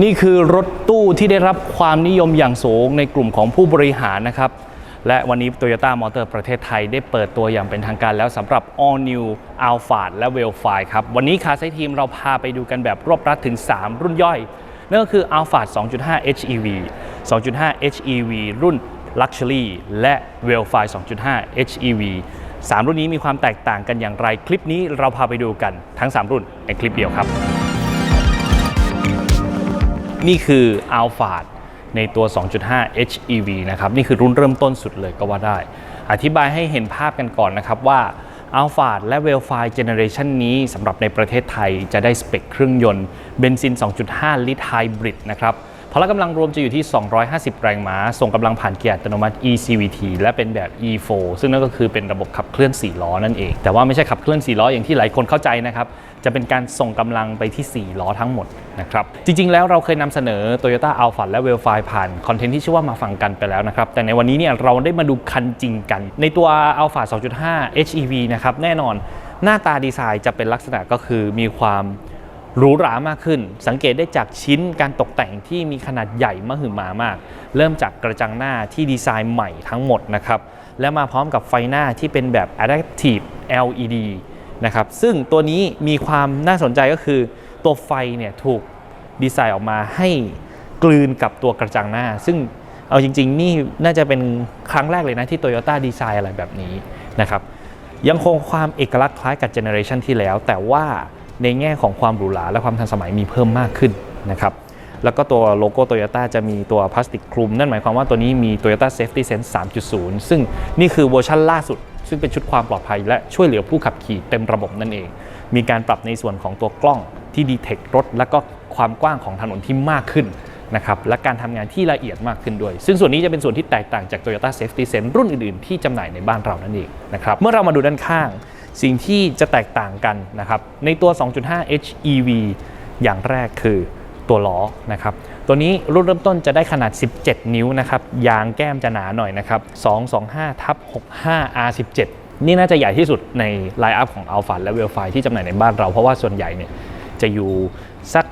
นี่คือรถตู้ที่ได้รับความนิยมอย่างสูงในกลุ่มของผู้บริหารนะครับ และวันนี้ Toyota Motor ประเทศไทยได้เปิดตัวอย่างเป็นทางการแล้วสำหรับ All New Alphard และ w e l f i ครับ วันนี้คาไซทีมเราพาไปดูกันแบบรวบรัดถึง 3 รุ่นย่อย นั่นก็คือ Alphard 2.5 HEV 2.5 HEV รุ่น Luxury และ w e l f i 2.5 HEV สามรุ่นนี้มีความแตกต่างกันอย่างไร คลิปนี้เราพาไปดูกันทั้ง 3 รุ่นในคลิปเดียวครับ นี่คืออัลฟาดในตัว 2.5 HEV นะครับ นี่คือรุ่นเริ่มต้นสุดเลยก็ว่าได้ อธิบายให้เห็นภาพกันก่อนนะครับว่าอัลฟาดและเวลไฟเจเนเรชันนี้สำหรับในประเทศไทยจะได้สเปคเครื่องยนต์เบนซิน 2.5 ลิตรไฮบริดนะครับ พละกำลังรวมจะอยู่ที่ 250 แรงม้า ส่งกำลังผ่านเกียร์อัตโนมัติ eCVT และเป็นแบบ E4 ซึ่งนั่นก็คือเป็นระบบขับเคลื่อน 4 ล้อนั่นเอง แต่ว่าไม่ใช่ขับเคลื่อน 4 ล้ออย่างที่หลายคนเข้าใจนะครับ จะเป็นการส่งกำลังไปที่ 4 ล้อทั้งหมดนะครับ จริงๆ แล้วเราเคยนำเสนอ Toyota Alphard และ w e l f i ผ่านคอนเทนต์ที่ชื่อว่ามาฟังกันไปแล้วนะครับ แต่ในวันนี้เนี่ยเราได้มาดูคันจริงกัน ในตัว Alphard 2.5 HEV นะครับแน่นอนหน้าตาดีไซน์จะเป็นลักษณะก็คือมีความ หรูหรามากขึ้น สังเกตได้จากชิ้นการตกแต่งที่มีขนาดใหญ่มหึมามาก เริ่มจากกระจังหน้าที่ดีไซน์ใหม่ทั้งหมดนะครับ และมาพร้อมกับไฟหน้าที่เป็นแบบ Adaptive LED นะครับ ซึ่งตัวนี้มีความน่าสนใจก็คือ ตัวไฟเนี่ยถูกดีไซน์ออกมาให้กลืนกับตัวกระจังหน้า ซึ่งเอาจริง ๆ นี่น่าจะเป็นครั้งแรกเลยนะที่ Toyota ดีไซน์อะไรแบบนี้นะครับ ยังคงความเอกลักษณ์คล้ายกับเจเนอเรชันที่แล้ว แต่ว่า ในแง่ของความหรูหราและความทันสมัยมีเพิ่มมากขึ้นนะครับแล้วก็ตัวโลโก้โตโยต้าจะมีตัวพลาสติกคลุม นั่นหมายความว่าตัวนี้มี Toyota Safety Sense 3.0 ซึ่งนี่คือเวอร์ชันล่าสุด ซึ่งเป็นชุดความปลอดภัย และช่วยเหลือผู้ขับขี่เต็มระบบนั่นเอง มีการปรับในส่วนของตัวกล้องที่ดีเทครถ และก็ความกว้างของถนนที่มากขึ้นนะครับและการทำงานที่ละเอียดมากขึ้นด้วย ซึ่งส่วนนี้จะเป็นส่วนที่แตกต่างจาก Toyota Safety Sense รุ่นอื่นๆ ที่จำหน่ายในบ้านเรานั่นเองนะครับเมื่อเรามาดูด้านข้าง สิ่งที่จะแตกต่างกันนะครับในตัว 2.5 HEV อย่างแรกคือตัวล้อนะครับตัวนี้รุ่นเริ่มต้นจะได้ขนาด 17 นิ้วนะครับยางแก้มจะหนาหน่อยนะครับ225ทับ65 R17 นี่น่าจะใหญ่ที่สุดในไลน์อัพของ Alpha และ w e l f i ที่จำหน่ายในบ้านเรา เพราะว่าส่วนใหญ่เนี่ยจะอยู่สัก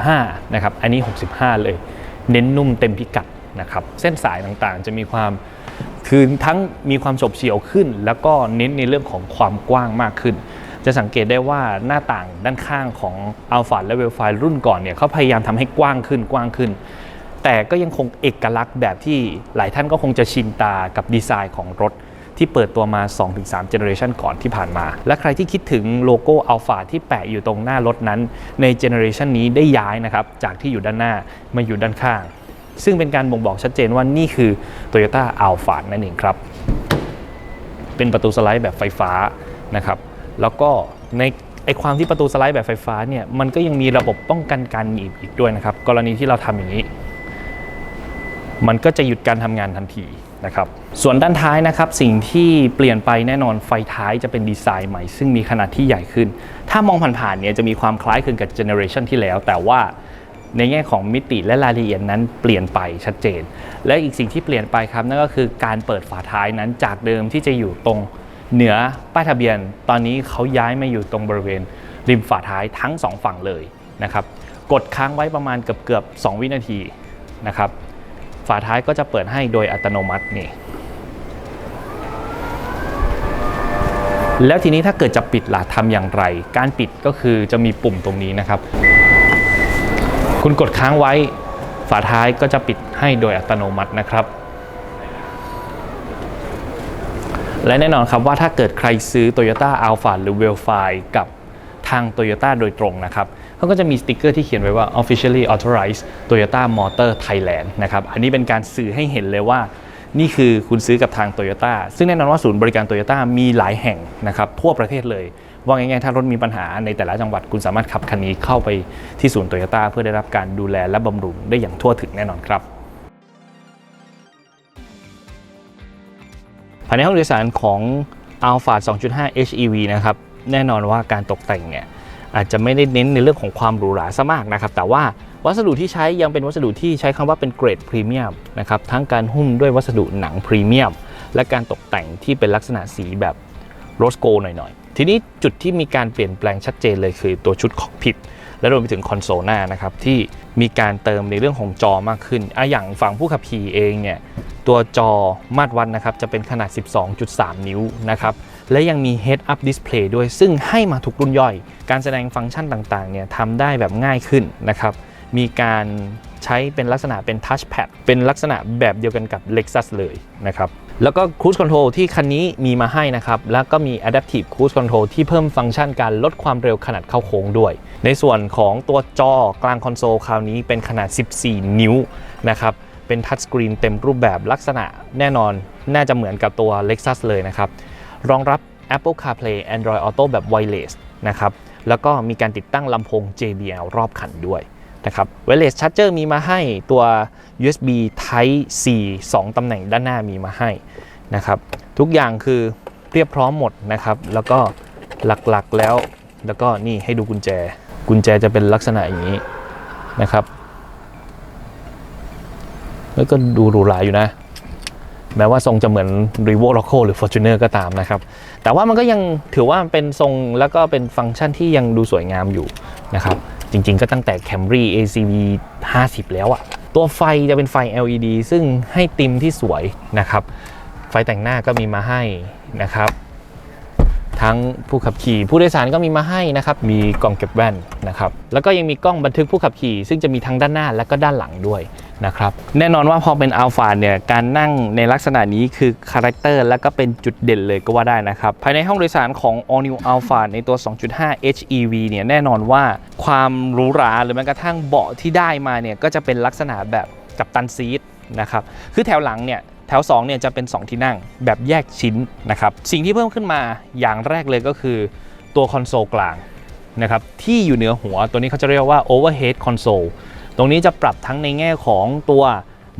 55 นะครับ อันนี้ 65 เลย เน้นนุ่มเต็มพิกัดนะครับ เส้นสายต่างๆ จะมีความ คือทั้งมีความฉบเฉี่ยวขึ้น แล้วก็เน้นในเรื่องของความกว้างมากขึ้น จะสังเกตได้ว่าหน้าต่างด้านข้างของ a l p h a และ w e l f i รุ่นก่อนเนี่ยเขาพยายามทำให้กว้างขึ้นกว้างขึ้น แต่ก็ยังคงเอกลักษณ์แบบที่หลายท่านก็คงจะชินตากับดีไซน์ของรถที่เปิดตัวมา 2-3 เจเนอเรชันก่อนที่ผ่านมา และใครที่คิดถึงโลโก้ a l p h a ที่แปะอยู่ตรงหน้ารถนั้น ในเจเนอเรชันนี้ได้ย้ายนะครับ จากที่อยู่ด้านหน้ามาอยู่ด้านข้าง ซึ่งเป็นการบ่งบอกชัดเจนว่านี่คือ Toyota a l p h a นั่นเองครับ เป็นประตูสไลด์แบบไฟฟ้านะครับ แล้วก็ในไอความที่ประตูสไลด์แบบไฟฟ้าเนี่ยมันก็ยังมีระบบป้องกันการหนีบอีกด้วยนะครับ กรณีที่เราทำอย่างนี้ มันก็จะหยุดการทำงานทันทีนะครับ ส่วนด้านท้ายนะครับ สิ่งที่เปลี่ยนไปแน่นอนไฟท้ายจะเป็นดีไซน์ใหม่ ซึ่งมีขนาดที่ใหญ่ขึ้น ถ้ามองผ่านๆเนี่ยจะมีความคล้ายคลึงกับเจเนอเรชันที่แล้ว แต่ว่า ในแง่ของมิติและรายละเอียดนั้นเปลี่ยนไปชัดเจน และอีกสิ่งที่เปลี่ยนไปครับนั่นก็คือการเปิดฝาท้ายนั้นจากเดิมที่จะอยู่ตรงเหนือป้ายทะเบียน ตอนนี้เขาย้ายมาอยู่ตรงบริเวณริมฝาท้ายทั้งสองฝั่งเลยนะครับกดค้างไว้ประมาณเกือบเกือบ2วินาทีนะครับฝาท้ายก็จะเปิดให้โดยอัตโนมัตินี่แล้วทีนี้ถ้าเกิดจะปิดล่ะทำอย่างไร การปิดก็คือจะมีปุ่มตรงนี้นะครับ คุณกดค้างไว้ ฝาท้ายก็จะปิดให้โดยอัตโนมัตินะครับ และแน่นอนครับว่าถ้าเกิดใครซื้อ Toyota Alphard หรือ w e l f i กับทาง Toyota โดยตรงนะครับเขาก็จะมีสติกเกอร์ที่เขียนไว้ว่า officially authorized Toyota Motor Thailand นะครับอันนี้เป็นการสื่อให้เห็นเลยว่านี่คือคุณซื้อกับทาง Toyota ซึ่งแน่นอนว่าศูนย์บริการ Toyota มีหลายแห่งนะครับทั่วประเทศเลย ว่าง่ายๆถ้ารถมีปัญหาในแต่ละจังหวัดคุณสามารถขับคันนี้เข้าไปที่ศูนย์ Toyota เพื่อได้รับการดูแลและบำรุงได้อย่างทั่วถึงแน่นอนครับภายในห้องโดยสารของ Alphard 2.5 HEV นะครับแน่นอนว่าการตกแต่งเนี่ยอาจจะไม่ได้เน้นในเรื่องของความหรูหราซะมากนะครับ แต่ว่าวัสดุที่ใช้ยังเป็นวัสดุที่ใช้คำว่าเป็นเกรดพรีเมียมนะครับทั้งการหุ้มด้วยวัสดุหนังพรีเมียม และการตกแต่งที่เป็นลักษณะสีแบบ โรสโกหน่อยๆ ทีนี้จุดที่มีการเปลี่ยนแปลงชัดเจนเลยคือตัวชุดคอกพิทและรวมไปถึงคอนโซลหน้านะครับที่มีการเติมในเรื่องของจอมากขึ้นอะอย่างฝั่งผู้ขับขี่เองเนี่ยตัวจอมาตรวัดนะครับจะเป็นขนาด 12.3 นิ้วนะครับและยังมี Head Up Display ด้วยซึ่งให้มาทุกรุ่นย่อย การแสดงฟังก์ชันต่างๆเนี่ยทำได้แบบง่ายขึ้นนะครับมีการใช้เป็นลักษณะเป็น Touchpad เป็นลักษณะแบบเดียวกันกับ Lexus เลยนะครับ แล้วก็ Cruise Control ที่คันนี้มีมาให้นะครับ แล้วก็มี Adaptive Cruise Control ที่เพิ่มฟังก์ชันการลดความเร็วขนาดเข้าโค้งด้วย ในส่วนของตัวจอกลางคอนโซลคราวนี้เป็นขนาด 14 นิ้วนะครับเป็นทัชสกรีนเต็มรูปแบบลักษณะแน่นอนน่าจะเหมือนกับตัว Lexus เลยนะครับ รองรับ Apple CarPlay Android Auto แบบ Wireless นะครับ แล้วก็มีการติดตั้งลำโพง JBL รอบคันด้วย นะครับ Wireless Charger มีมาให้ตัว USB Type C 2ตำแหน่งด้านหน้ามีมาให้นะครับ ทุกอย่างคือเรียบพร้อมหมดนะครับ แล้วก็หลักๆแล้ว แล้วก็นี่ให้ดูกุญแจ กุญแจจะเป็นลักษณะอย่างนี้นะครับแล้วก็ดูหรูหราอยู่นะ แม้ว่าทรงจะเหมือน r e v o l o c o หรือ Fortuner ก็ตามนะครับ แต่ว่ามันก็ยังถือว่าเป็นทรงแล้วก็เป็นฟังก์ชันที่ยังดูสวยงามอยู่นะครับ จริง ๆ ก็ตั้งแต่ Camry ACV 50 แล้วอะตัวไฟจะเป็นไฟ LED ซึ่งให้ติมที่สวยนะครับ ไฟแต่งหน้าก็มีมาให้นะครับ ทั้งผู้ขับขี่ ผู้โดยสารก็มีมาให้นะครับ มีกล้องเก็บแว่นนะครับ แล้วก็ยังมีกล้องบันทึกผู้ขับขี่ ซึ่งจะมีทั้งด้านหน้าและก็ด้านหลังด้วยนะครับ แน่นอนว่าพอเป็นอัลฟาเนี่ย การนั่งในลักษณะนี้คือคาแรคเตอร์และก็เป็นจุดเด่นเลยก็ว่าได้นะครับ ภายในห้องโดยสารของ All New Alpha ในตัว 2.5 HEV เนี่ยแน่นอนว่าความหรูหราหรือแม้กระทั่งเบาะที่ได้มาเนี่ยก็จะเป็นลักษณะแบบกับตันซีทนะครับ คือแถวหลังเนี่ย ถว2เนี่ยจะเป็น 2 ที่นั่งแบบแยกชิ้นนะครับสิ่งที่เพิ่มขึ้นมาอย่างแรกเลยก็คือตัวคอนโซลกลางนะครับที่อยู่เหนือหัวตัวนี้เขาจะเรียกว่า overhead console ตรงนี้จะปรับทั้งในแง่ของตัว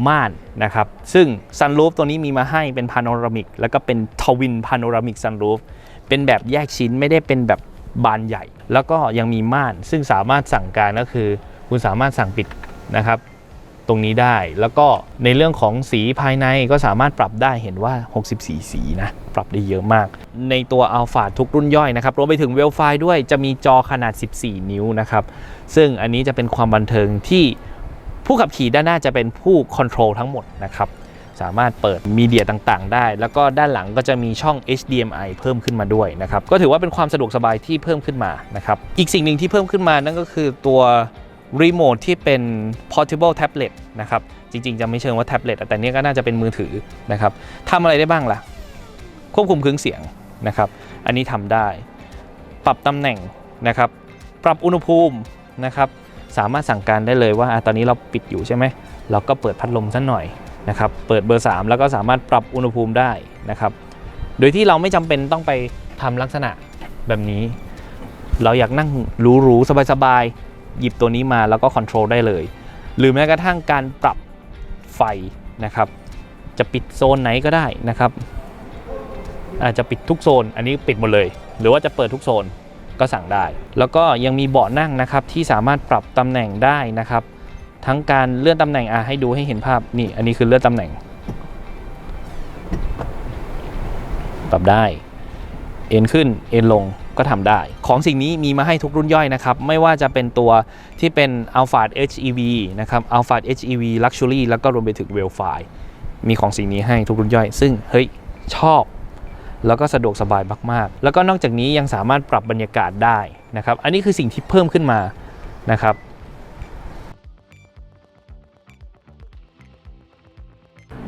ม่านนะครับซึ่ง sunroof ตัวนี้มีมาให้เป็น panoramic แล้วก็เป็น twin panoramic sunroof เป็นแบบแยกชิ้นไม่ได้เป็นแบบบานใหญ่ แล้วก็ยังมีม่าน ซึ่งสามารถสั่งการก็คือ คุณสามารถสั่งปิดนะครับ ตรงนี้ได้ แล้วก็ในเรื่องของสีภายในก็สามารถปรับได้เห็นว่า 64 สีนะ ปรับได้เยอะมาก ในตัว Alpha ทุกรุ่นย่อยนะครับรวมไปถึงเวลไฟด้วยจะมีจอขนาด 14 นิ้วนะครับ ซึ่งอันนี้จะเป็นความบันเทิงที่ผู้ขับขี่ด้านหน้าจะเป็นผู้คอนโทรลทั้งหมดนะครับสามารถเปิดมีเดียต่างๆ ได้ แล้วก็ด้านหลังก็จะมีช่อง HDMI เพิ่มขึ้นมาด้วยนะครับ ก็ถือว่าเป็นความสะดวกสบายที่เพิ่มขึ้นมานะครับ อีกสิ่งหนึ่งที่เพิ่มขึ้นมานั่นก็คือตัว รีโมทที่เป็น portable tablet นะครับ จริงๆ จะไม่เชิงว่าแท็บเล็ตแต่เนี้ยก็น่าจะเป็นมือถือนะครับทำอะไรได้บ้างล่ะ ควบคุมเครื่องเสียงนะครับ อันนี้ทำได้ ปรับตำแหน่งนะครับ ปรับอุณหภูมินะครับ สามารถสั่งการได้เลยว่าอตอนนี้เราปิดอยู่ใช่ไหม เราก็เปิดพัดลมสักหน่อยนะครับ เปิดเบอร์ 3 แล้วก็สามารถปรับอุณหภูมิได้นะครับ โดยที่เราไม่จำเป็นต้องไปทำลักษณะแบบนี้ เราอยากนั่งหรูๆสบายๆ หยิบตัวนี้มาแล้วก็คอนโทรลได้เลย หรือแม้กระทั่งการปรับไฟนะครับ จะปิดโซนไหนก็ได้นะครับ อาจจะปิดทุกโซน อันนี้ปิดหมดเลย หรือว่าจะเปิดทุกโซนก็สั่งได้ แล้วก็ยังมีเบาะนั่งนะครับที่สามารถปรับตำแหน่งได้นะครับ ทั้งการเลื่อนตำแหน่งอะให้ดูให้เห็นภาพนี่ อันนี้คือเลื่อนตำแหน่ง ปรับได้ เอ็นขึ้น เอ็นลง ก็ทำได้ ของสิ่งนี้มีมาให้ทุกรุ่นย่อยนะครับ ไม่ว่าจะเป็นตัวที่เป็น a l p h a HEV นะครับ a l p h a HEV Luxury แล้วก็รวมไปถึง w e l f i มีของสิ่งนี้ให้ทุกรุ่นย่อย ซึ่งเฮ้ยชอบแล้วก็สะดวกสบายมากๆ แล้วก็นอกจากนี้ยังสามารถปรับบรรยากาศได้นะครับ อันนี้คือสิ่งที่เพิ่มขึ้นมานะครับ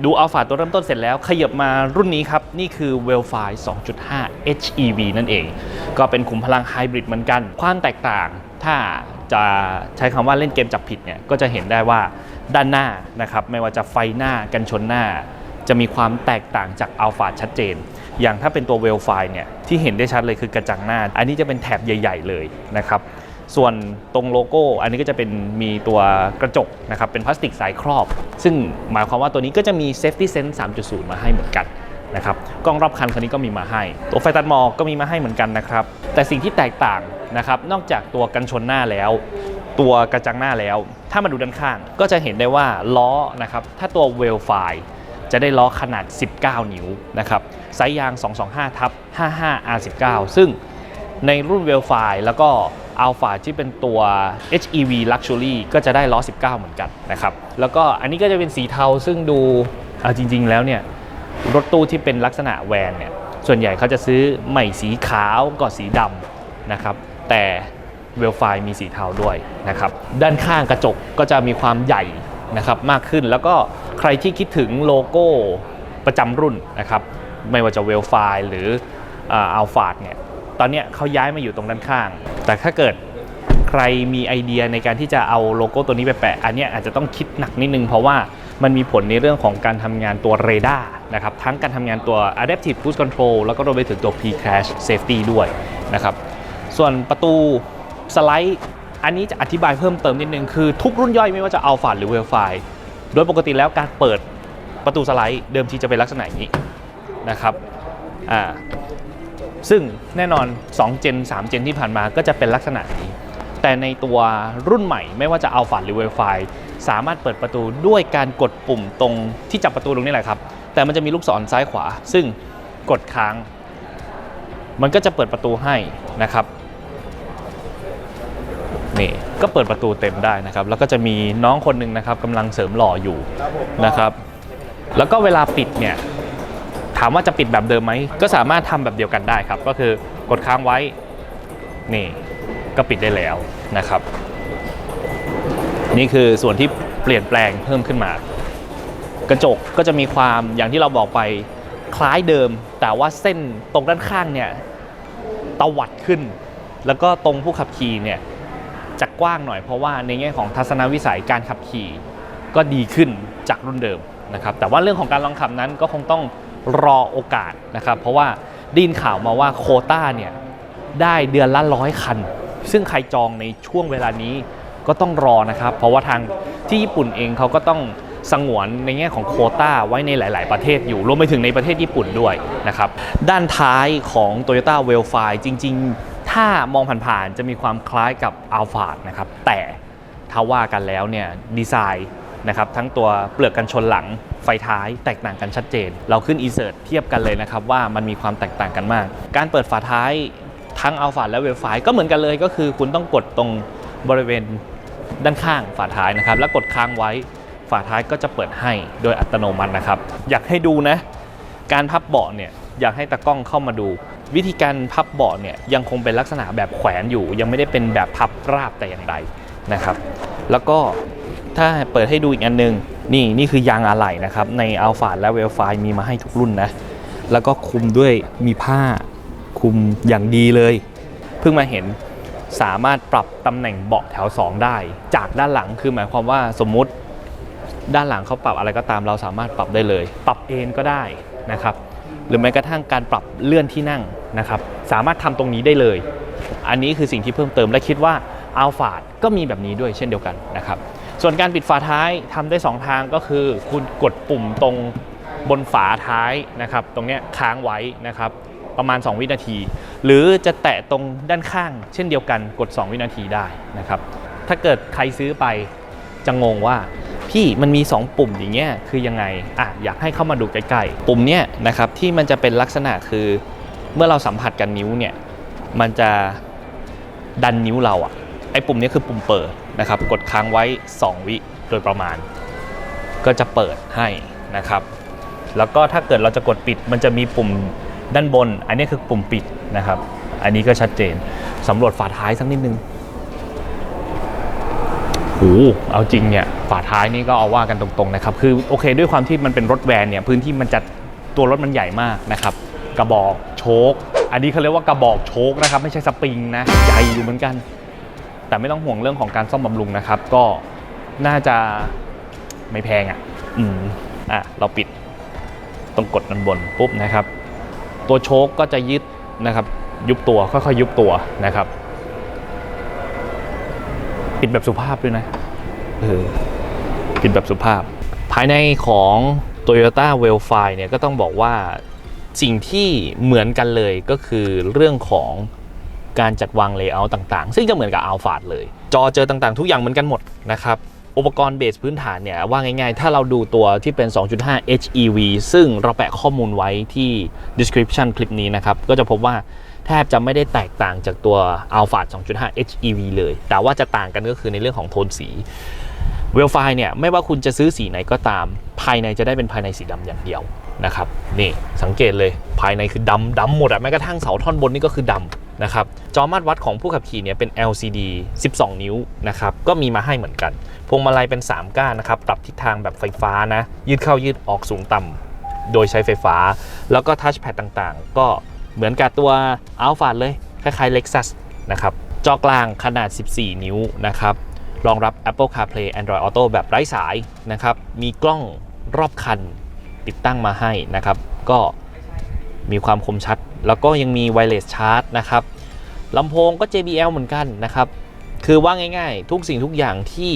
ดูอัลฟาตัวเริ่มต้นเสร็จแล้วขยับมารุ่นนี้ครับ นี่คือ w e l f i 2.5 HEV นั่นเอง ก็เป็นขุมพลังไฮบริดเหมือนกัน ความแตกต่างถ้าจะใช้คำว่าเล่นเกมจับผิดเนี่ยก็จะเห็นได้ว่าด้านหน้านะครับไม่ว่าจะไฟหน้ากันชนหน้า จะมีความแตกต่างจากอัลฟาชัดเจน อย่างถ้าเป็นตัวเวลไฟเนี่ยที่เห็นได้ชัดเลยคือกระจังหน้า อันนี้จะเป็นแถบใหญ่ ๆ เลยนะครับ ส่วนตรงโลโก้ อันนี้ก็จะเป็นมีตัวกระจกนะครับเป็นพลาสติกใสครอบ ซึ่งหมายความว่าตัวนี้ก็จะมี Safety Sense 3.0 มาให้เหมือนกันนะครับกล้องรอบคันคันนี้ก็มีมาให้ ตัวไฟตัดหมอกก็มีมาให้เหมือนกันนะครับแต่สิ่งที่แตกต่างนะครับนอกจากตัวกันชนหน้าแล้ว ตัวกระจังหน้าแล้ว ถ้ามาดูด้านข้างก็จะเห็นได้ว่าล้อนะครับถ้าตัวเวลไฟจะได้ล้อขนาด 19 นิ้วนะครับไซส์ยาง 225ทับ55 R19 ซึ่งในรุ่นเวลไฟแล้วก็ Alpha ที่เป็นตัว HEV Luxury ก็จะได้ล้อ 19 เหมือนกันนะครับ แล้วก็อันนี้ก็จะเป็นสีเทาซึ่งดูเอาจริง ๆ แล้วเนี่ยรถตู้ที่เป็นลักษณะแวนเนี่ยส่วนใหญ่เขาจะซื้อใหม่สีขาวก็สีดำนะครับแต่เวลไฟมีสีเทาด้วยนะครับด้านข้างกระจกก็จะมีความใหญ่นะครับมากขึ้นแล้วก็ใครที่คิดถึงโลโก้ประจำรุ่นนะครับไม่ว่าจะเวลไฟหรืออัลฟาดเนี่ย ตอนนี้เขาย้ายมาอยู่ตรงด้านข้าง แต่ถ้าเกิดใครมีไอเดียในการที่จะเอาโลโก้ตัวนี้ไปแปะ อันนี้อาจจะต้องคิดหนักนิดนึง เพราะว่ามันมีผลในเรื่องของการทำงานตัวเรดาร์นะครับทั้งการทำงานตัว Adaptive Cruise Control แล้วก็รวมไปถึงตัว Pre-Crash Safety ด้วยนะครับส่วนประตูสไลด์อันนี้จะอธิบายเพิ่มเติมนิดนึง คือทุกรุ่นย่อยไม่ว่าจะ Alpha หรือ w e l f i โดยปกติแล้วการเปิดประตูสไลด์เดิมทีจะเป็นลักษณะอย่างนี้นะครับอ่า ซึ่งแน่นอน 2 เจน 3 เจนที่ผ่านมาก็จะเป็นลักษณะนี้ แต่ในตัวรุ่นใหม่ไม่ว่าจะ Alpha หรือ w e l f i สามารถเปิดประตูด้วยการกดปุ่มตรงที่จับประตูตรงนี้แหละครับ แต่มันจะมีลูกศรซ้ายขวา ซึ่งกดค้าง มันก็จะเปิดประตูให้นะครับนี่ก็เปิดประตูเต็มได้นะครับ แล้วก็จะมีน้องคนหนึ่งนะครับกำลังเสริมหล่ออยู่นะครับ แล้วก็เวลาปิดเนี่ยามว่าจะปิดแบบเดิมไหม ก็สามารถทำแบบเดียวกันได้ครับ ก็คือกดค้างไว้ นี่ก็ปิดได้แล้วนะครับ นี่คือส่วนที่เปลี่ยนแปลงเพิ่มขึ้นมา กระจกก็จะมีความอย่างที่เราบอกไปคล้ายเดิม แต่ว่าเส้นตรงด้านข้างเนี่ยตวัดขึ้น แล้วก็ตรงผู้ขับขี่เนี่ยจะกว้างหน่อยเพราะว่าในแง่ของทัศนวิสัยการขับขี่ก็ดีขึ้นจากรุ่นเดิมนะครับแต่ว่าเรื่องของการลองขับนั้นก็คงต้อง รอโอกาสนะครับ เพราะว่าไดยินข่าวมาว่าโคต้าเนี่ยได้เดือนละร้อยคัน ซึ่งใครจองในช่วงเวลานี้ก็ต้องรอนะครับ เพราะว่าทางที่ญี่ปุ่นเองเขาก็ต้องสงวนในแง่ของโคต้าไว้ในหลาย ๆ ประเทศอยู่ รวมไปถึงในประเทศญี่ปุ่นด้วยนะครับ ด้านท้ายของ Toyota w e l f i จริง ๆ ถ้ามองผ่าน ๆ จะมีความคล้ายกับ a l p h a นะครับ แต่ถ้าว่ากันแล้วเนี่ยดีไซน์ นะครับทั้งตัวเปลือกกันชนหลังไฟท้ายแตกต่างกันชัดเจน เราขึ้น insert เทียบกันเลยนะครับว่ามันมีความแตกต่างกันมาก การเปิดฝาท้ายทั้ง Alphard และ w e l f i ก็เหมือนกันเลยก็คือคุณต้องกดตรงบริเวณด้านข้างฝาท้ายนะครับ แล้วกดค้างไว้ฝาท้ายก็จะเปิดให้โดยอัตโนมัตินะครับ อยากให้ดูนะ การพับเบาะเนี่ยอยากให้ตากล้องเข้ามาดู วิธีการพับเบาะเนี่ยยังคงเป็นลักษณะแบบแขวนอยู่ ยังไม่ได้เป็นแบบพับราบแต่อย่างใดนะครับ แล้วก็ ถ้าเปิดให้ดูอีกอันนึง นี่นี่คือยางอะไหล่นะครับ ใน a l p h a และ w e l f i มีมาให้ทุกรุ่นนะ แล้วก็คุมด้วยมีผ้าคุมอย่างดีเลย เพิ่งมาเห็นสามารถปรับตำแหน่งเบาะแถว 2 ได้ จากด้านหลังคือหมายความว่าสมมุติด้านหลังเขาปรับอะไรก็ตามเราสามารถปรับได้เลย ปรับเอนก็ได้นะครับ หรือแม้กระทั่งการปรับเลื่อนที่นั่งนะครับ สามารถทำตรงนี้ได้เลย อันนี้คือสิ่งที่เพิ่มเติมและคิดว่าอัลฟาดก็มีแบบนี้ด้วยเช่นเดียวกันนะครับ ส่วนการปิดฝาท้ายทำได้ 2 ทางก็คือ คุณกดปุ่มตรงบนฝาท้ายนะครับ ตรงนี้ค้างไว้นะครับ ประมาณ 2 วินาที หรือจะแตะตรงด้านข้าง เช่นเดียวกันกด 2 วินาทีได้นะครับ ถ้าเกิดใครซื้อไปจะงงว่าพี่มันมี 2 ปุ่มอย่างเงี้ยคือยังไงอะอยากให้เข้ามาดูใกล้ๆปุ่มเนี้ยนะครับที่มันจะเป็นลักษณะคือเมื่อเราสัมผัสกันนิ้วเนี่ยมันจะดันนิ้วเราอะไอ้ปุ่มนี้คือปุ่มเปิด นะครับ กดค้างไว้ 2 วิโดยประมาณ ก็จะเปิดให้นะครับ แล้วก็ถ้าเกิดเราจะกดปิดมันจะมีปุ่มด้านบน อันนี้คือปุ่มปิดนะครับ อันนี้ก็ชัดเจนสำรวจฝาท้ายสักนิดนึงโอ้โหเอาจริงเนี่ยฝาท้ายนี่ก็เอาว่ากันตรงๆนะครับ คือโอเคด้วยความที่มันเป็นรถแวนเนี่ยพื้นที่มันจะตัวรถมันใหญ่มากนะครับ กระบอกโชคอันนี้เขาเรียกว่ากระบอกโชคนะครับ ไม่ใช่สปริงนะใหญ่อยู่เหมือนกัน แต่ไม่ต้องห่วงเรื่องของการซ่อมบำรุงนะครับ ก็น่าจะไม่แพงอะ อืม อะ เราปิดตรงกดด้านบนปุ๊บนะครับ ตัวโชคก็จะยึดนะครับ ยุบตัวค่อยๆยุบตัวนะครับ ปิดแบบสุภาพด้วยนะ เออ ปิดแบบสุภาพ ภายในของ Toyota w e l f i เนี่ยก็ต้องบอกว่าสิ่งที่เหมือนกันเลยก็คือเรื่องของ การจัดวางเลเยอร์ต่างๆ ซึ่งจะเหมือนกับ a l p h a เลย จอเจอต่างๆ ทุกอย่างเหมือนกันหมดนะครับอุปกรณ์เบสพื้นฐานเนี่ย ว่าง่ายๆ ถ้าเราดูตัวที่เป็น 2.5 HEV ซึ่งเราแปะข้อมูลไว้ที่ description คลิปนี้นะครับ ก็จะพบว่าแทบจะไม่ได้แตกต่างจากตัว Alpha 2.5 HEV เลย แต่ว่าจะต่างกันก็คือในเรื่องของโทนสีเวลไฟเนี่ย ไม่ว่าคุณจะซื้อสีไหนก็ตาม ภายในจะได้เป็นภายในสีดำอย่างเดียว นะครับนี่สังเกตเลยภายในคือดำดำหมดอะแม้กระทั่งเสาท่อนบนนี่ก็คือดำนะครับจอมาตรวัดของผู้ขับขี่เนี่ยเป็น LCD 12 นิ้วนะครับก็มีมาให้เหมือนกัน พวงมาลัยเป็น 3 ก้านนะครับปรับทิศทางแบบไฟฟ้านะยืดเข้ายืดออกสูงต่ำโดยใช้ไฟฟ้า แล้วก็ทัชแพดต่างๆ ก็เหมือนกับตัว Alpha เลยคล้ายๆ Lexus นะครับจอกลางขนาด 14 นิ้วนะครับรองรับ Apple CarPlay Android Auto แบบไร้สายนะครับมีกล้องรอบคัน ติดตั้งมาให้นะครับ ก็มีความคมชัด แล้วก็ยังมี Wireless Charge นะครับลำโพงก็ JBL เหมือนกันนะครับ คือว่าง่ายๆ ทุกสิ่งทุกอย่างที่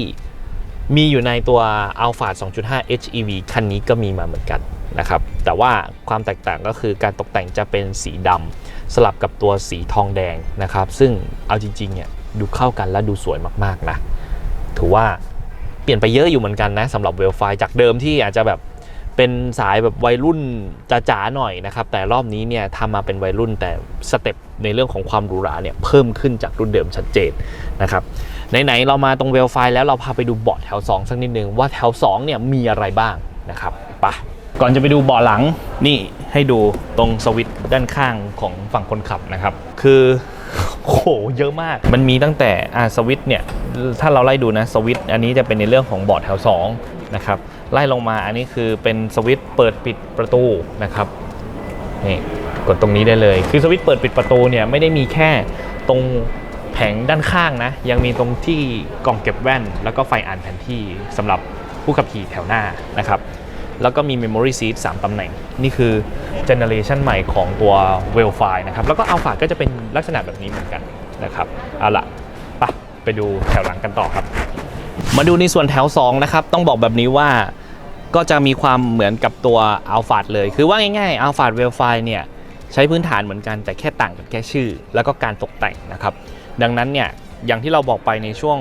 มีอยู่ในตัว Alpha 2.5 HEV คันนี้ก็มีมาเหมือนกันนะครับ แต่ว่าความแตกต่างก็คือการตกแต่งจะเป็นสีดำสลับกับตัวสีทองแดงนะครับ ซึ่งเอาจริงๆเนี่ยดูเข้ากันและดูสวยมากๆนะ ถือว่าเปลี่ยนไปเยอะอยู่เหมือนกันนะสำหรับเวลไฟจากเดิมที่อาจจะแบบ เป็นสายแบบวัยรุ่นจ๋าๆหน่อยนะครับ แต่รอบนี้เนี่ยทำมาเป็นวัยรุ่นแต่สเต็ปในเรื่องของความหรูหราเนี่ยเพิ่มขึ้นจากรุ่นเดิมชัดเจนนะครับไหนๆเรามาตรงเวลไฟแล้วเราพาไปดูเบาะแถว 2 สักนิดนึงว่าแถว2เนี่ยมีอะไรบ้างนะครับไปะก่อนจะไปดูเบาะหลังนี่ให้ดูตรงสวิตช์ด้านข้างของฝั่งคนขับนะครับ คือโหเยอะมาก มันมีตั้งแต่อ่าสวิตช์เนี่ยถ้าเราไล่ดูนะสวิตช์อันนี้จะเป็นในเรื่องของเบาะแถว2นะครับ ไล่ลงมาอันนี้คือเป็นสวิตช์เปิดปิดประตูนะครับนี่กดตรงนี้ได้เลย คือสวิตช์เปิดปิดประตูเนี่ยไม่ได้มีแค่ตรงแผงด้านข้างนะ ยังมีตรงที่กล่องเก็บแว่น แล้วก็ไฟอ่านแผนที่สำหรับผู้ขับขี่แถวหน้านะครับแล้วก็มี Memory Seat 3ตำแหน่ง นี่คือเจเนอเรชันใหม่ของตัว w e l f i นะครับ แล้วก็ Alpha ก็จะเป็นลักษณะแบบนี้เหมือนกันนะครับ เอาละไปไปดูแถวหลังกันต่อครับ มาดูในส่วนแถว 2 นะครับ ต้องบอกแบบนี้ว่าก็จะมีความเหมือนกับตัว a l p h a เลย คือว่าง่ายๆ a l p h a w e l f i เนี่ย ใช้พื้นฐานเหมือนกันแต่แค่ต่างกันแค่ชื่อ แล้วก็การตกแต่งนะครับ ดังนั้นเนี่ย อย่างที่เราบอกไปในช่วง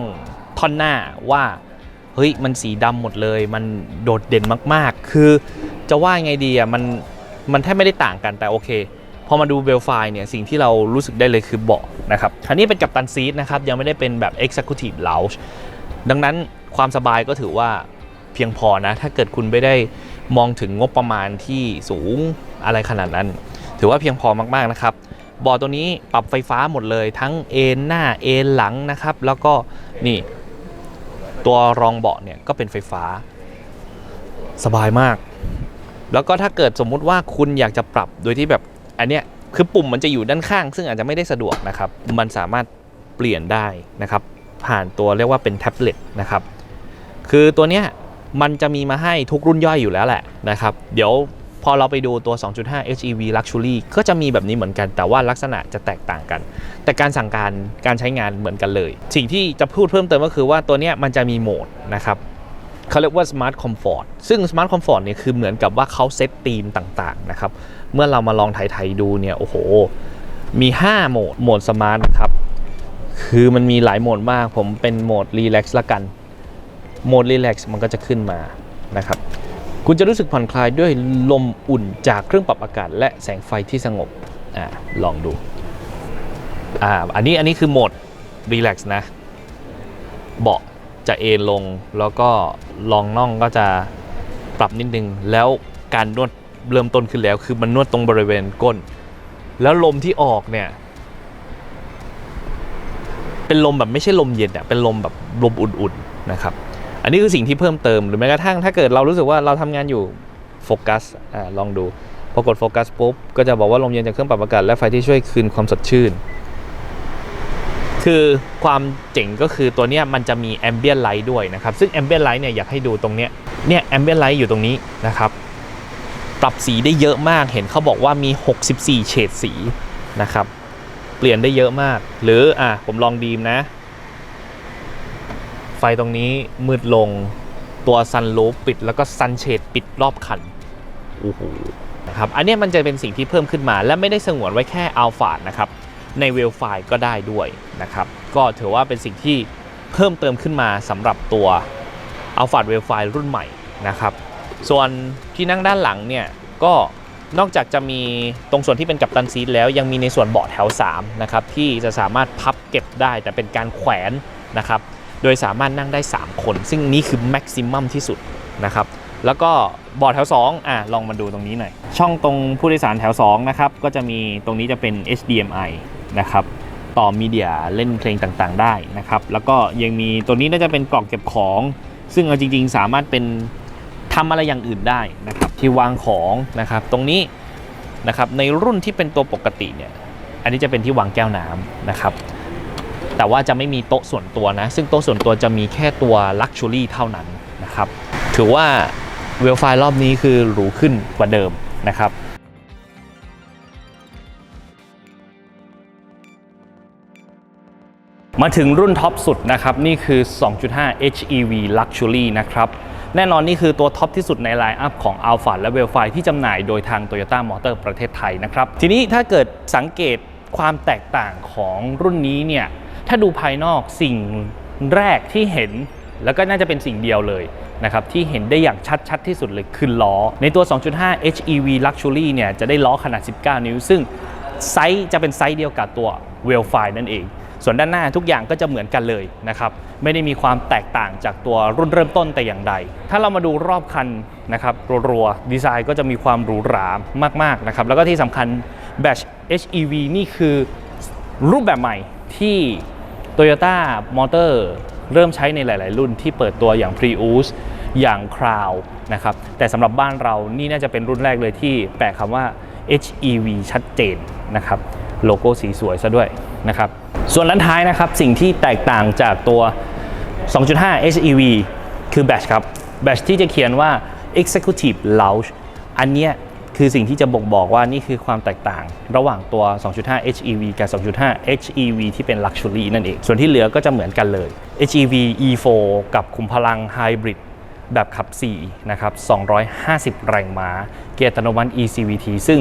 ท่อนหน้าว่า เฮ้ย มันสีดำหมดเลย มันโดดเด่นมากๆ คือจะว่าไงดีอะมันมันแทบไม่ได้ต่างกันแต่โอเคพอมาดูเวลไฟเนี่ยสิ่งที่เรารู้สึกได้เลยคือเบาะนะครับคันนี้เป็นกัปตันซีทนะครับยังไม่ได้เป็นแบบ Executive Lounge ดังนั้นความสบายก็ถือว่าเพียงพอนะ ถ้าเกิดคุณไม่ได้มองถึงงบประมาณที่สูงอะไรขนาดนั้น ถือว่าเพียงพอมากๆนะครับเบาะตัวนี้ปรับไฟฟ้าหมดเลย ทั้งเอนหน้าเอนหลังนะครับ แล้วก็นี่ตัวรองเบาะเนี่ยก็เป็นไฟฟ้า สบายมาก แล้วก็ถ้าเกิดสมมุติว่าคุณอยากจะปรับโดยที่แบบอันเนี้ยคือปุ่มมันจะอยู่ด้านข้าง ซึ่งอาจจะไม่ได้สะดวกนะครับ มันสามารถเปลี่ยนได้นะครับ ผ่านตัวเรียกว่าเป็นแท็บเล็ตนะครับ คือตัวเนี้ยมันจะมีมาให้ทุกรุ่นย่อยอยู่แล้วแหละนะครับ เดี๋ยวพอเราไปดูตัว 2.5 HEV Luxury ก็จะมีแบบนี้เหมือนกัน แต่ว่าลักษณะจะแตกต่างกัน แต่การสั่งการการใช้งานเหมือนกันเลย สิ่งที่จะพูดเพิ่มเติมก็คือว่าตัวเนี้ยมันจะมีโหมดนะครับเขาเรียกว่า Smart Comfort ซึ่ง Smart Comfort เนี่ยคือเหมือนกับว่าเขาเซตธีมต่างๆนะครับ เมื่อเรามาลองไทยๆดูเนี่ย โอ้โห มี 5 โหมด โหมด Smart นะครับ คือมันมีหลายโหมดมาก ผมเป็นโหมด Relax ละกัน โหมด Relax มันก็จะขึ้นมานะครับ คุณจะรู้สึกผ่อนคลายด้วยลมอุ่นจากเครื่องปรับอากาศ และแสงไฟที่สงบอ่าลองดูอ่าอันนี้อันนี้คือโหมด Relax นะ เบาะจะเอนลงแล้วก็รองน่องก็จะปรับนิดนึง แล้วการนวดเริ่มต้นขึ้นแล้ว คือมันนวดตรงบริเวณก้น แล้วลมที่ออกเนี่ย เป็นลมแบบไม่ใช่ลมเย็นอะเป็นลมแบบลมอุ่นๆนะครับ อันนี้คือสิ่งที่เพิ่มเติมหรือแม้กระทั่งถ้าเกิดเรารู้สึกว่าเราทำงานอยู่โฟกัสอ่าลองดูพอกดโฟกัสปุ๊บก็จะบอกว่าลมเย็นจากเครื่องปรับอากาศและไฟที่ช่วยคืนความสดชื่น คือความเจ๋งก็คือตัวเนี้ยมันจะมีแอมเบียนไลท์ด้วยนะครับ ซึ่งแอมเบียนไลท์เนี่ยอยากให้ดูตรงเนี้ยเนี่ยแอมเบียนไลท์อยู่ตรงนี้นะครับปรับสีได้เยอะมากเห็นเขาบอกว่ามี 64 เฉดสีนะครับ เปลี่ยนได้เยอะมาก หรืออะผมลองดีมนะ ไฟตรงนี้มืดลงตัวซันลูปปิดแล้วก็ซันเชดปิดรอบคันโอ้โหนะครับอันเนี้ยมันจะเป็นสิ่งที่เพิ่มขึ้นมา และไม่ได้สงวนไว้แค่อัลฟานะครับในเวลไฟก็ได้ด้วยนะครับก็ถือว่าเป็นสิ่งที่เพิ่มเติมขึ้นมาสำหรับตัว a l p h a w e l f i รุ่นใหม่นะครับส่วนที่นั่งด้านหลังเนี่ยก็ นอกจากจะมีตรงส่วนที่เป็นกัปตันซีทแล้วยังมีในส่วนเบาะแถว3นะครับที่จะสามารถพับเก็บได้แต่เป็นการแขวนนะครับโดยสามารถนั่งได้ 3 คน ซึ่งนี่คือแม็กซิมัมที่สุดนะครับแล้วก็เบาะแถว 2 อะลองมาดูตรงนี้หน่อย ช่องตรงผู้โดยสารแถว 2 นะครับ ก็จะมีตรงนี้จะเป็น HDMI นะครับ ต่อมีเดียเล่นเพลงต่างๆ ได้นะครับ แล้วก็ยังมีตัวนี้น่าจะเป็นกล่องเก็บของ ซึ่งเอาจริงๆ สามารถเป็น ทำอะไรอย่างอื่นได้นะครับที่วางของนะครับตรงนี้นะครับในรุ่นที่เป็นตัวปกติเนี่ยอันนี้จะเป็นที่วางแก้วน้ำนะครับแต่ว่าจะไม่มีโต๊ะส่วนตัวนะ ซึ่งโต๊ะส่วนตัวจะมีแค่ตัว Luxury เท่านั้นนะครับถือว่าเวลไฟรอบนี้คือหรูขึ้นกว่าเดิมนะครับ มาถึงรุ่นท็อปสุดนะครับ นี่คือ 2.5 HEV Luxury นะครับ แน่นอนนี่คือตัวท็อปที่สุดในไลน์อัพของ Alpha และ w e l f i ที่จำหน่ายโดยทาง Toyota Motor ประเทศไทยนะครับ ทีนี้ถ้าเกิดสังเกตความแตกต่างของรุ่นนี้เนี่ย ถ้าดูภายนอกสิ่งแรกที่เห็น แล้วก็น่าจะเป็นสิ่งเดียวเลยนะครับที่เห็นได้อย่างชัดๆ ที่สุดเลยคือล้อ ในตัว 2.5 HEV Luxury เนี่ยจะได้ล้อขนาด 19 นิ้ว ซึ่งไซส์จะเป็นไซส์เดียวกับตัว w e l f i นั่นเอง ส่วนด้านหน้าทุกอย่างก็จะเหมือนกันเลยนะครับไม่ได้มีความแตกต่างจากตัวรุ่นเริ่มต้นแต่อย่างใด ถ้าเรามาดูรอบคันนะครับรัวๆดีไซน์ก็จะมีความหรูหรามากๆนะครับแล้วก็ที่สำคัญ Batch HEV นี่คือรูปแบบใหม่ที่ Toyota Motor เริ่มใช้ในหลาย ๆ รุ่นที่เปิดตัวอย่าง Prius อย่าง Crow นะครับแต่สำหรับบ้านเรานี่น่าจะเป็นรุ่นแรกเลยที่แปะคำว่า HEV ชัดเจนนะครับโลโก้สีสวยซะด้วย นะครับส่วนด้านท้ายนะครับสิ่งที่แตกต่างจากตัว 2.5 HEV คือแบตครับแบตที่จะเขียนว่า Executive Lounge อันเนี้ยคือสิ่งที่จะบ่งบอกว่านี่คือความแตกต่าง ระหว่างตัว 2.5 HEV กับ 2.5 HEV ที่เป็น Luxury นั่นเอง ส่วนที่เหลือก็จะเหมือนกันเลย HEV E4 กับขุมพลัง Hybrid แบบขับ 4 นะครับ 250 แรงม้า เกียร์อัตโนมัติ eCVT ซึ่ง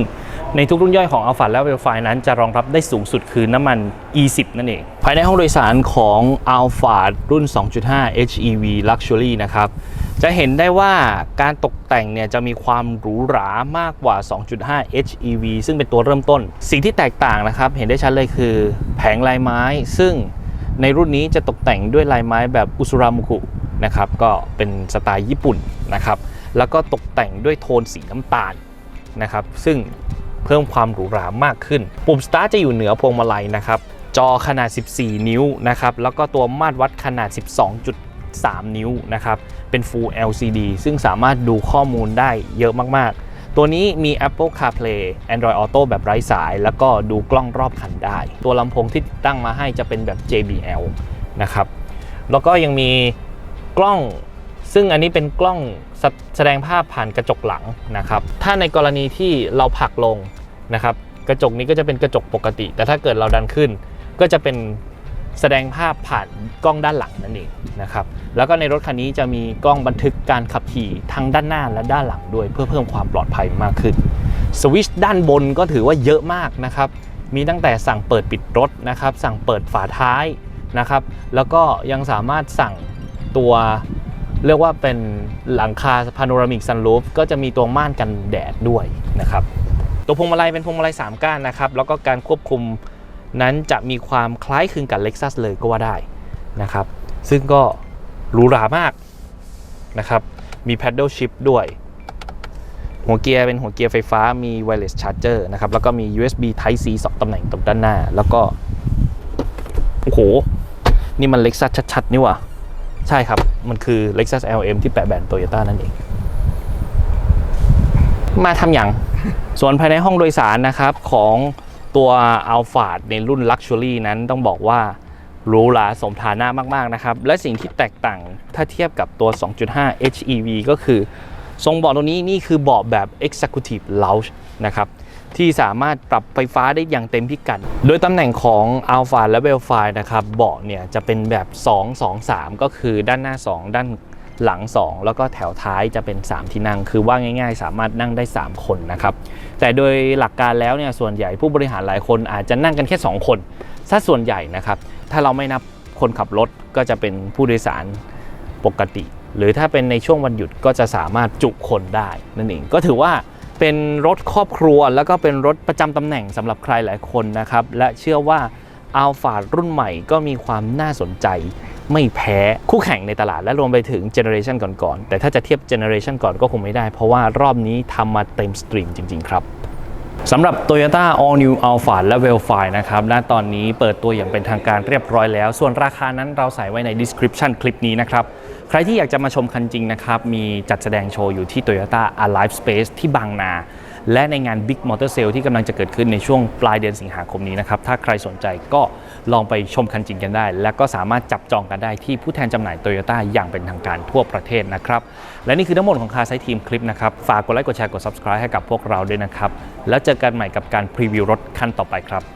ในทุกรุ่นย่อยของ Alphard และ w e l f i นั้นจะรองรับได้สูงสุดคือน้ำมัน E10 นั่นเอง ภายในห้องโดยสารของ Alphard รุ่น 2.5 HEV Luxury นะครับ จะเห็นได้ว่าการตกแต่งเนี่ยจะมีความหรูหรามากกว่า 2.5 HEV ซึ่งเป็นตัวเริ่มต้น สิ่งที่แตกต่างนะครับ เห็นได้ชัดเลยคือแผงลายไม้ ซึ่งในรุ่นนี้จะตกแต่งด้วยลายไม้แบบอุซุรามุกุ นะครับก็เป็นสไตล์ญี่ปุ่นนะครับแล้วก็ตกแต่งด้วยโทนสีน้ำตาลนะครับซึ่งเพิ่มความหรูหรามากขึ้น ปุ่มสตาร์จะอยู่เหนือพวงมาลัยนะครับจอขนาด 14 นิ้วนะครับแล้วก็ตัวมาตรวัดขนาด 12.3 นิ้วนะครับเป็น Full LCD ซึ่งสามารถดูข้อมูลได้เยอะมาก ๆ ตัวนี้มี Apple CarPlay Android Auto แบบไร้สาย แล้วก็ดูกล้องรอบคันได้ ตัวลำโพงที่ติดตั้งมาให้จะเป็นแบบ JBL นะครับแล้วก็ยังมี กล้อง ซึ่งอันนี้เป็นกล้องแสแสดงภาพผ่านกระจกหลังนะครับ ถ้าในกรณีที่เราผลักลงนะครับ กระจกนี้ก็จะเป็นกระจกปกติ แต่ถ้าเกิดเราดันขึ้น ก็จะเป็นแสดงภาพผ่านกล้องด้านหลังนั่นเองนะครับ แล้วก็ในรถคันนี้จะมีกล้องบันทึกการขับขี่ทั้งด้านหน้าและด้านหลังด้วยเพื่อเพิ่มความปลอดภัยมากขึ้น สวิชด้านบนก็ถือว่าเยอะมากนะครับ มีตั้งแต่สั่งเปิดปิดรถนะครับ สั่งเปิดฝาท้ายนะครับ แล้วก็ยังสามารถสั่ง ตัวเรียกว่าเป็นหลังคาพาโนรามิกซันรูฟก็จะมีตัวม่านกันแดดด้วยนะครับ ตัวพวงมาลัยเป็นพวงมาลัย3ก้านนะครับ แล้วก็การควบคุมนั้นจะมีความคล้ายคลึงกับ Lexus เลยก็ว่าได้นะครับ ซึ่งก็หรูหรามากนะครับ มี paddle shift ด้วย หัวเกียร์เป็นหัวเกียร์ไฟฟ้ามี wireless charger นะครับ แล้วก็มี USB Type C 2ตำแหน่งตรงด้านหน้า แล้วก็ โอ้โห นี่มัน Lexus ชัดๆ นี่ว่า ใช่ครับ มันคือ Lexus LM ที่แปะแบรนด์ Toyota นั่นเอง มาทำอย่าง ส่วนภายในห้องโดยสารนะครับ ของตัว Alphard ในรุ่น Luxury นั้นต้องบอกว่าหรูหราสมฐานะมาก ๆ นะครับ และสิ่งที่แตกต่างถ้าเทียบกับตัว 2.5 HEV ก็คือ ทรงเบาะตัวนี้นี่คือเบาะแบบ Executive Lounge นะครับ ที่สามารถปรับไฟฟ้าได้อย่างเต็มพิกัด โดยตำแหน่งของ Alpha และ w e l f i นะครับเบาะเนี่ยจะเป็นแบบ 2 2 3 ก็คือด้านหน้า 2 ด้านหลัง 2 แล้วก็แถวท้ายจะเป็น 3 ที่นั่ง คือว่าง่ายๆ สามารถนั่งได้ 3 คนนะครับ แต่โดยหลักการแล้วเนี่ยส่วนใหญ่ผู้บริหารหลายคนอาจจะนั่งกันแค่ 2 คนซะส่วนใหญ่นะครับ ถ้าเราไม่นับคนขับรถก็จะเป็นผู้โดยสารปกติ หรือถ้าเป็นในช่วงวันหยุดก็จะสามารถจุคนได้นั่นเองก็ถือว่า เป็นรถครอบครัว แล้วก็เป็นรถประจำตำแหน่งสำหรับใครหลายคนนะครับ และเชื่อว่าอัลฟารุ่นใหม่ก็มีความน่าสนใจ ไม่แพ้คู่แข่งในตลาดและรวมไปถึงเจเนอเรชันก่อนๆ แต่ถ้าจะเทียบเจเนอเรชันก่อนก็คงไม่ได้ เพราะว่ารอบนี้ทำมาเต็มสตรีมจริง ๆ ครับสำหรับ Toyota All New Alphard และ v e l f i นะครับ ณ ตอนนี้เปิดตัวอย่างเป็นทางการเรียบร้อยแล้ว ส่วนราคานั้นเราใส่ไว้ใน description คลิปนี้นะครับ ใครที่อยากจะมาชมคันจริงนะครับ มีจัดแสดงโชว์อยู่ที่ Toyota Alive Space ที่บางนา และในงาน Big Motor Sale ที่กำลังจะเกิดขึ้นในช่วงปลายเดือนสิงหาคมนี้นะครับ ถ้าใครสนใจก็ลองไปชมคันจริงกันได้ และก็สามารถจับจองกันได้ที่ผู้แทนจำหน่าย Toyota อย่างเป็นทางการทั่วประเทศนะครับ และนี่คือทั้งหมดของคาไซทีมคลิปนะครับ ฝากกดไลค์ กดแชร์ กด subscribe ให้กับพวกเราด้วยนะครับ แล้วเจอกันใหม่กับการพรีวิวรถคันต่อไปครับ